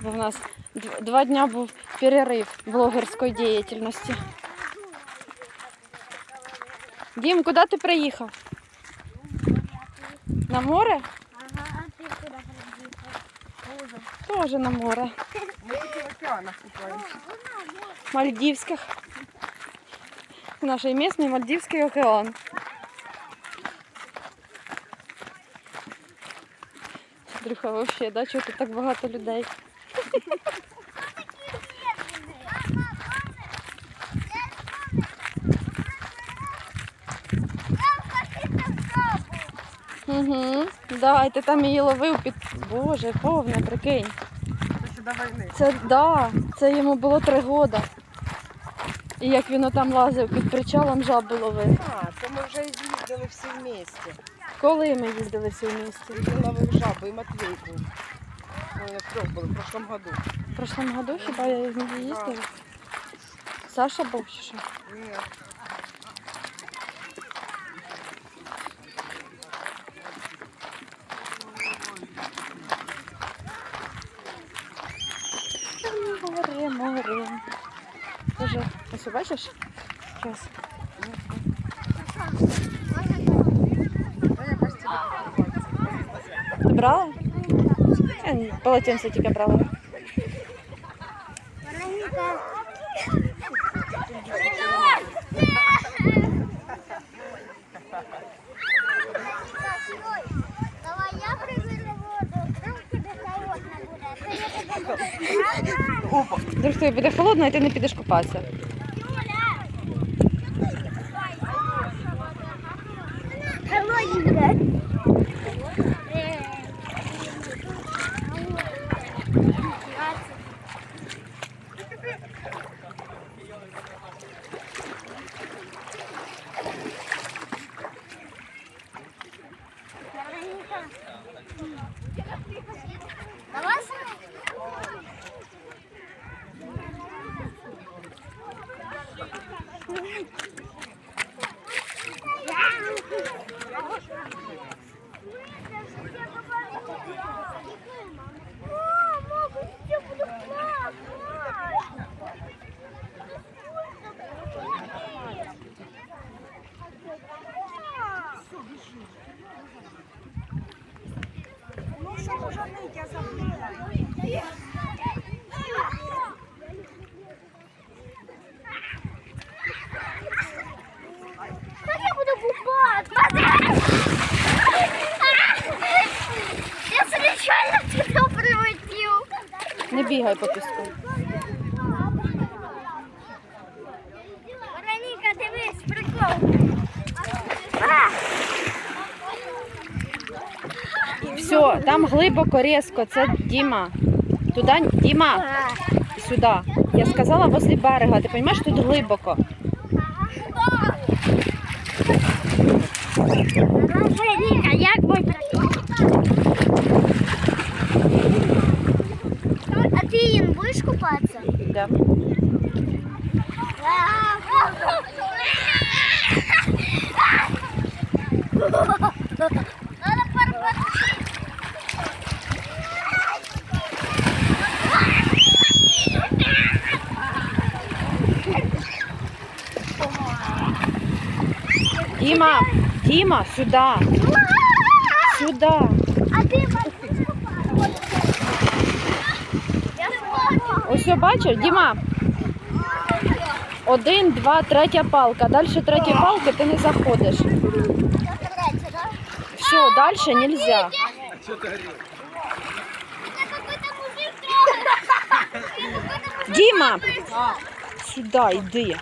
Бо в нас д- два дня був перерив блогерської діяльності. Дім, куди ти приїхав? На море? Ага, а ти куди приїхав? Тоже на море. Мы тут в океанах купаемся. Мальдивських. Наш місний Мальдивський океан. Андрюха, вообще, да, чого тут так багато людей? Угу. Да, і ти там її ловив під. Боже, повне, прикинь. Це ще до війни. Це да, це йому було три роки. І як він там лазив під причалом жабу ловив. А, то ми вже їздили всі вместе. Коли ми їздили всі в місті? Він ловив жабу і Матвій був. Ми в були в прошлом году. В прошлом году хіба я з ним їздила? Саша був чи що? Ні. Море, море. Боже, ось бачиш? Зараз. Ти брала? Я ні, полотенце тільки брала. Вероніка. Давай я приберу воду, вдруг тебе холодно буде. Це я тебе буду. Опа. Вдруг тобі буде холодно, і ти не підеш купатися. Холодно, Давай бігай по піску. Вероніка, дивись, прикол. Все, там глибоко, різко, це Діма. Туди, Діма, сюди. Я сказала возле берега, ти розумієш, тут глибоко. Вероніка, як Надо порвать. Діма, Діма, сюди. Сюди. А ти будеш купатися? Я сфоткаю. Ось все, бачиш, Діма. Один, два, третя палка. Далі третьої палки ти не заходиш. Все, далі не можна. Это какой-то мужик трогает. Діма, сюди йди.